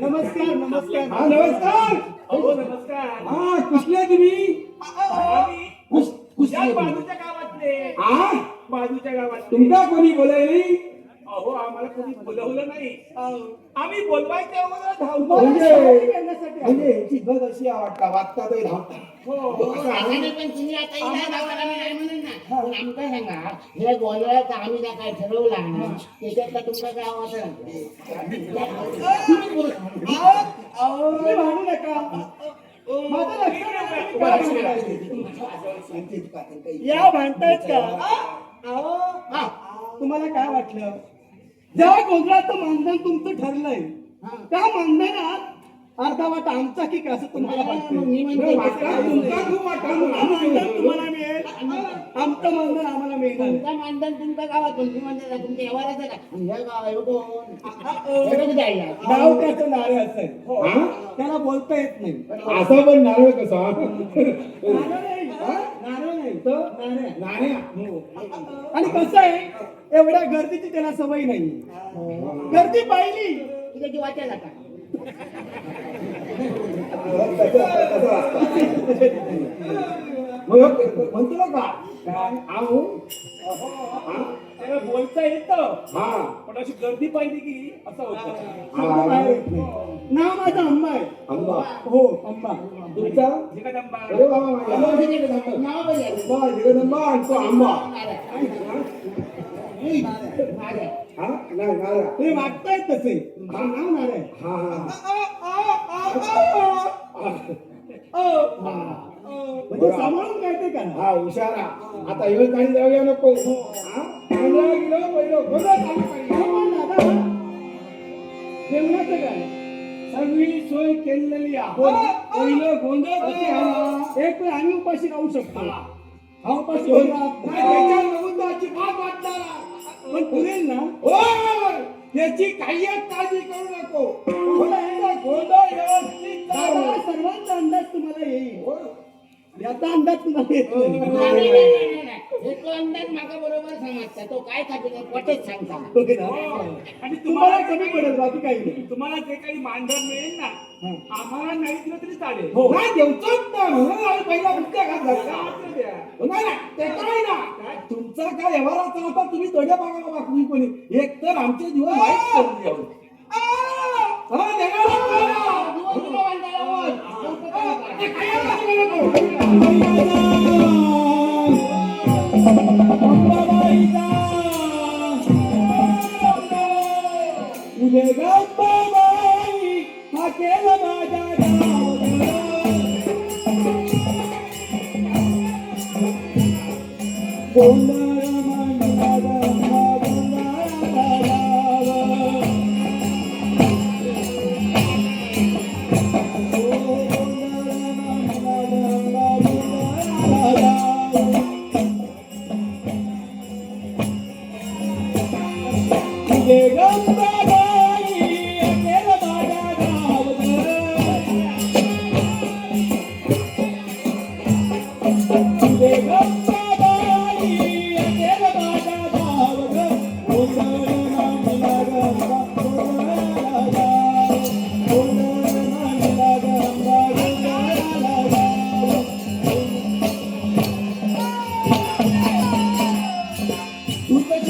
नमस्कार नमस्कार. हा नमस्कार. हो नमस्कार. हा कुठल्या तुम्ही? कुस- कुठल्या या तुम्ही? बाजूच्या गावातले. हा? बाजूच्या गावातले. तुमका कोणी बोलायली? अहो आम्हाला कोणी बोलवलं नाही. आम्ही बोलवायच्या अगोदर धावतो. म्हणजे. म्हणजे यांची गत अशी आहे वाटता वाचता तो धावता. हो. सांगाने पण तुम्ही आता इथं गावाला मी नाही म्हणून ना. पण आमचं सांगा हे गोंधळाचं आम्ही ज्या काय ठरवला ना त्याच्यातला तुमचा आवाज नका. या भांडतायत का? अहो, हा. तुम्हाला काय वाटलं? जेव्हा गोंधळाचं मानधन तुमचं ठरलंय त्या मानधनात अर्धा वाटा आमचा की काय असं तुम्हाला मग वाटतं. मी म्हणते वाटता तुमका खूप वाटता तुमचं मानधन तुम्हाला मिळेल. आमचं मानधन आम्हाला मिळणार. तुमचा मानधन तुमच्या गावात तुम्ही म्हणता ना, तुमच्या व्यवहाराचं काय? गाव? नाव त्याचं नारे असेल. हा? त्याला बोलता येत नाही. असा पण नारळ कसा? नारळ नाही तर नाण्या आणि कसं आहे एवढ्या गर्दीची त्याला सवय नाही. गर्दी पाहिली जाता मग म्हणतो का त्याला बोलता येतं. हा. पण अशी गर्दी पाहिली की असं होतं. शब्द बाहेर येत नाही. नाव माझा अंबा आहे. आंबा हो अंबा तुमचा? जगदंबा. अरे नाव बघ. आंबा जगदंबा आणि तो आंबा नारळ. हा? नाही नारळ. तुम्ही वागतायत तसे. नाव नारे हा हा. म्हणजे सांभाळून काय ते करा हा हुशारा. आता हे काही जाऊया नको. हा? पंधरा किलो पहिलं गोंधळ. हो दादा जेवणाचं काय? सगळी सोय केलेली आहे. पहिलं गोंधळ कशी हवा एक वेळ आम्ही उपाशी राहू शकतो. हा. उपाशी नाही, राहू. त्याच्यावर बघून तो अजिबात वाटणार. पण पुरेल ना? होय त्याची काही काळजी करू नको. गोंधळ. सर्वांचा अंदाज तुम्हाला येईल. याचा अंदाज तुम्हाला येत नाही नाही, नाही, नाही, नाही, नाही. हे तो अंदाज मागा बरोबर समजता. तो काय खाते पटच सांगता. होय ना? आणि तुम्हाला तुम्हाला कमी पडेल बाकी काही नाही. तुम्हाला जे काही मानधन मिळेल ना आम्हाला नाही दिलं तरी चालेल. हो. नाही देवचोच ना. म्हणून आम्ही पहिला मुद्दा घातला. असं द्या. नाही ना ते काय ना. तुमचा काय व्यवहाराचा आता तुम्ही तोड्या बघा बाबा तुम्ही कोणी. एक तर आमचे दिवस वाईट करून. हा